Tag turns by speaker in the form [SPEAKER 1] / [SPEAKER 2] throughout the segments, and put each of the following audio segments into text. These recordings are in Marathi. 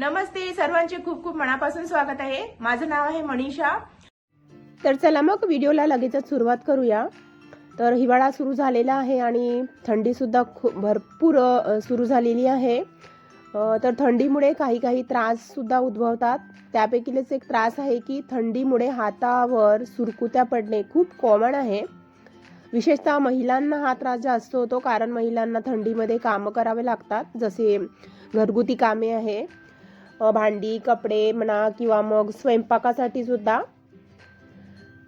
[SPEAKER 1] नमस्ते सर्वांचे खूप खूप मनापासून स्वागत आहे. माझं नाव आहे मनीषा.
[SPEAKER 2] तर चला मग व्हिडिओला लगेचच सुरुवात करूया. तर हिवाळा सुरू झालेला आहे आणि थंडीसुद्धा खूप भरपूर सुरू झालेली आहे. तर थंडीमुळे काही काही त्राससुद्धा उद्भवतात. त्यापैकीच एक त्रास आहे की थंडीमुळे हातावर सुरकुत्या पडणे खूप कॉमन आहे. विशेषतः महिलांना हा त्रास जास्त होतो कारण महिलांना थंडीमध्ये कामं करावे लागतात. जसे घरगुती कामे आहे. भांडी कपडे म्हणा किंवा मग स्वयंपाकासाठी सुद्धा.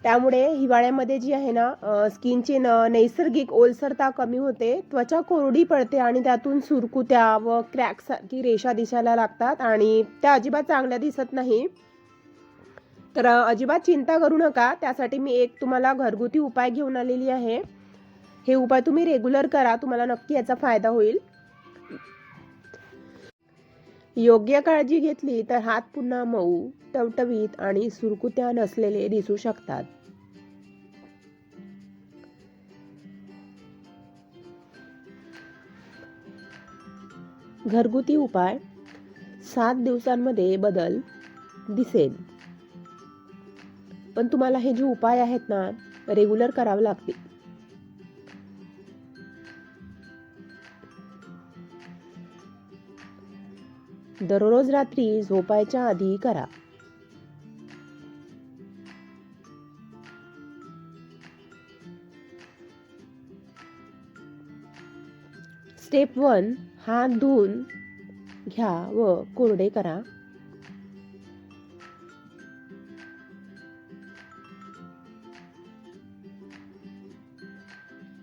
[SPEAKER 2] त्यामुळे हिवाळ्यामध्ये जी आहे ना स्किनची न नैसर्गिक ओलसरता कमी होते त्वचा कोरडी पडते आणि त्यातून सुरकुत्या व क्रॅकसारखी रेषा दिसायला लागतात आणि त्या अजिबात चांगल्या दिसत नाही. तर अजिबात चिंता करू नका त्यासाठी मी एक तुम्हाला घरगुती उपाय घेऊन आलेली आहे. हे उपाय तुम्ही रेग्युलर करा तुम्हाला नक्की याचा फायदा होईल. योग्य काळजी घेतली तर हात पुन्हा मऊ टवटवीत आणि सुरकुत्या नसलेले दिसू शकतात. घरगुती उपाय. सात दिवसांमध्ये बदल. दिसेल पण तुम्हाला हे जे उपाय आहेत ना रेग्युलर करावे लागतील. दररोज रात्री झोपायच्या आधी करा. स्टेप वन हात धुवून घ्या व कोरडे करा.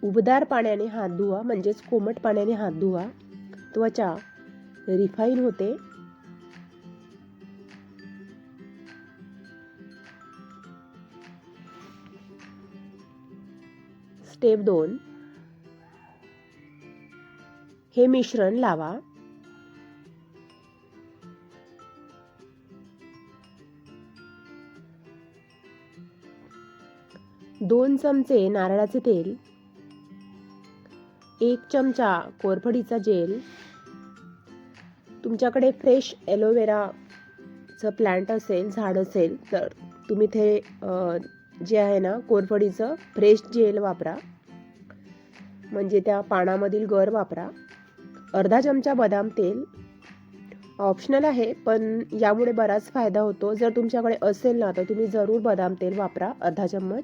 [SPEAKER 2] उबदार पाण्याने हात धुवा म्हणजेच कोमट पाण्याने हात धुवा. त्वचा रिफाईन होते. स्टेप दोन. हे मिश्रण लावा. दोन चमचे नारळाचे तेल. एक चमचा कोरफडीचा जेल. तुमच्याकडे फ्रेश ॲलोवेराचं प्लांट असेल झाड असेल तर तुम्ही ते जे आहे ना कोरफडीचं फ्रेश जेल वापरा. म्हणजे त्या पानामधील गर वापरा. अर्धा चमचा बदाम तेल. ऑप्शनल आहे पण यामुळे बराच फायदा होतो. जर तुमच्याकडे असेल ना तर तुम्ही जरूर बदाम तेल वापरा अर्धा चम्मच.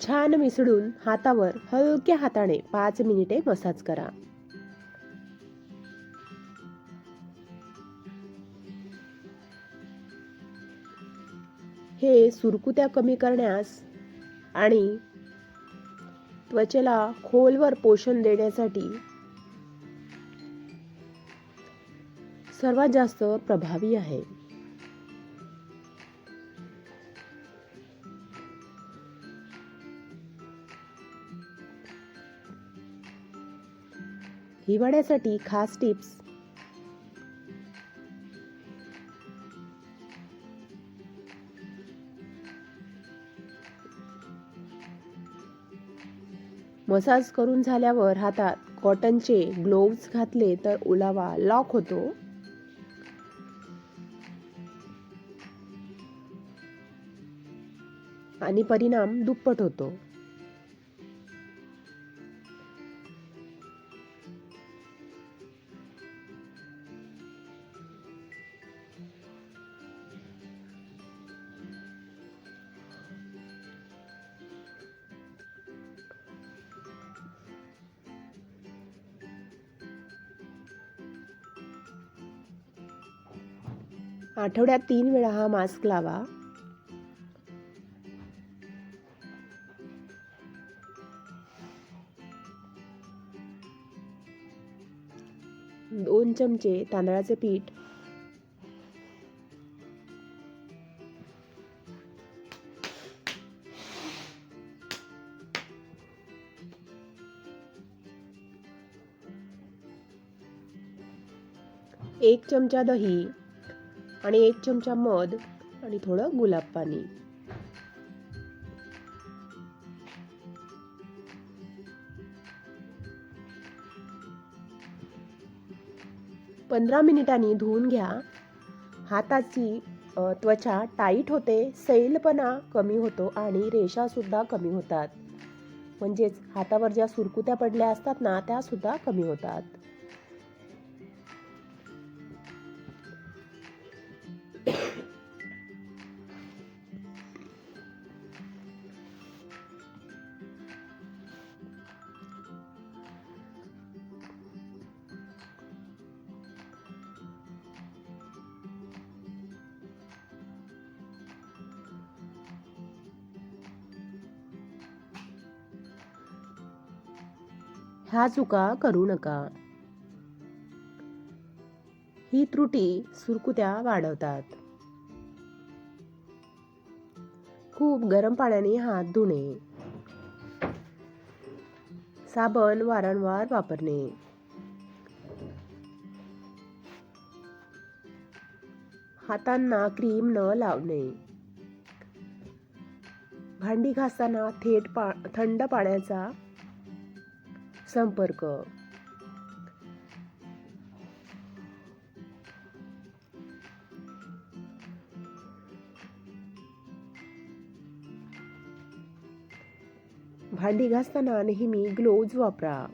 [SPEAKER 2] छान मिसळून हातावर हलक्या हाताने पाच मिनिटे मसाज करा. हे सुरकुत्या कमी करण्यास आणि त्वचेला खोलवर पोषण देण्यासाठी सर्वात जास्त प्रभावी आहे. हिवाळ्यासाठी खास टिप्स मसाज करून झाल्यावर हातात कॉटनचे ग्लोव्ज घातले तर ओलावा लॉक होतो. आणि परिणाम दुप्पट होतो. आठवड्यात तीन वेळा हा मास्क लावा. दोन चमचे तांदळाचे पीठ. एक चमचा दही. आणि एक चमचा मध आणि थोडं गुलाब पाणी. पंधरा मिनिटांनी धुवून घ्या. हाताची त्वचा टाईट होते सैलपणा कमी होतो आणि रेषासुद्धा कमी होतात. म्हणजेच हातावर ज्या सुरकुत्या पडल्या असतात ना त्यासुद्धा कमी होतात. ह्या चुका करू नका. ही त्रुटी सुरकुत्या वाढवतात. खूप गरम पाण्याने हात धुणे. साबण वारंवार वापरणे. हातांना क्रीम न लावणे. भांडी घासताना थेट पा थंड पाण्याचा संपर्क. भांडी घासताना नेहमी ग्लोव्ज वापरा.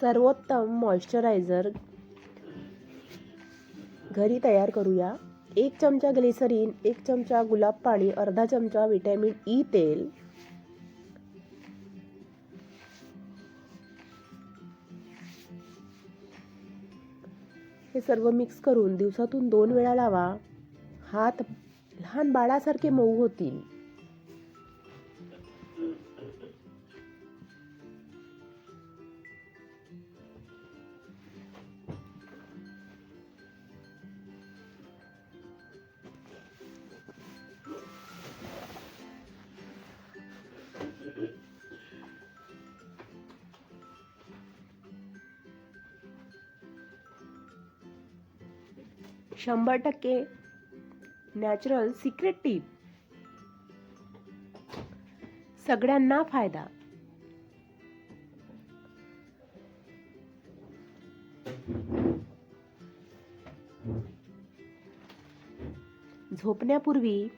[SPEAKER 2] सर्वोत्तम मॉइश्चरायझर घरी तयार करूया. एक चमचा ग्लिसरीन एक चमचा गुलाब पाणी अर्धा चमचा विटॅमिन ई तेल. हे सर्व मिक्स करून दिवसातून दोन वेळा लावा. हात लहान बाळासारखे मऊ होतील. शंभर टक्के नॅचरल सिक्रेट टीप सगळ्यांना फायदा. झोपण्यापूर्वी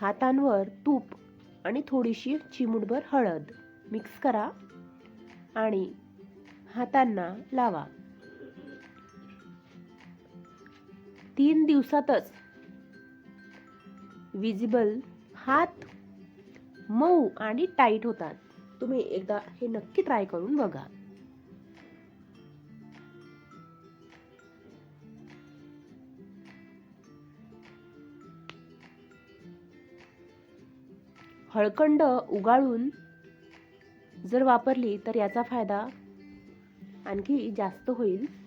[SPEAKER 2] हातांवर तूप आणि थोडीशी चिमूटभर हळद मिक्स करा आणि हातांना लावा. तीन दिवसातच. विजिबल हात मऊ आणि टाईट होतात. तुम्ही एकदा हे नक्की ट्राय करून बघा. हळकंड उगाळून जर वापरली तर याचा फायदा आणखी जास्त होईल.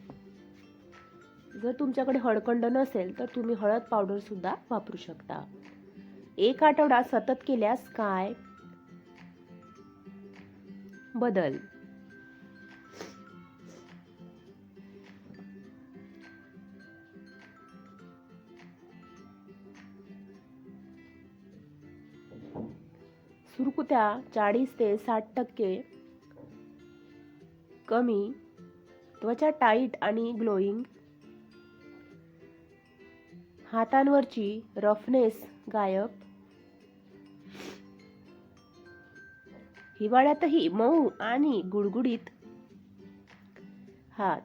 [SPEAKER 2] जर तुमच्याकडे हळकंड नसेल तर तुम्ही हळद पावडरसुद्धा वापरू शकता. एक आठवडा सतत केल्यास काय? बदल. सुरकुत्या चाळीस ते साठ टक्के कमी त्वचा टाईट आणि ग्लोईंग. हातांवरची रफनेस गायब हिवाळ्यातही मऊ आणि गुडगुडीत हात.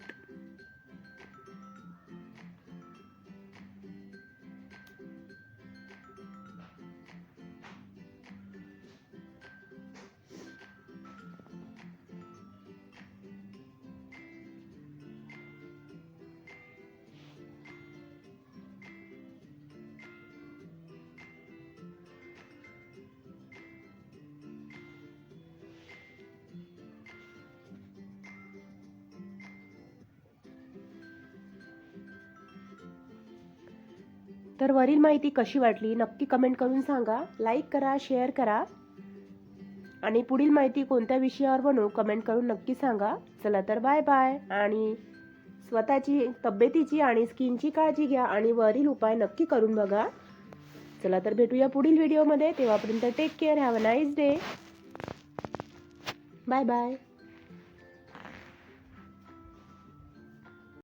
[SPEAKER 2] तर वरील माहिती कशी वाटली नक्की कमेंट करून सांगा. लाईक करा शेअर करा. आणि पुढील माहिती कोणत्या विषयावर बनवू कमेंट करून नक्की सांगा. चला तर बाय बाय आणि स्वतःची तब्येतीची आणि स्किनची काळजी घ्या आणि वरील उपाय नक्की करून बघा. चला तर भेटूया पुढील व्हिडिओमध्ये तेव्हापर्यंत take care have a nice day bye bye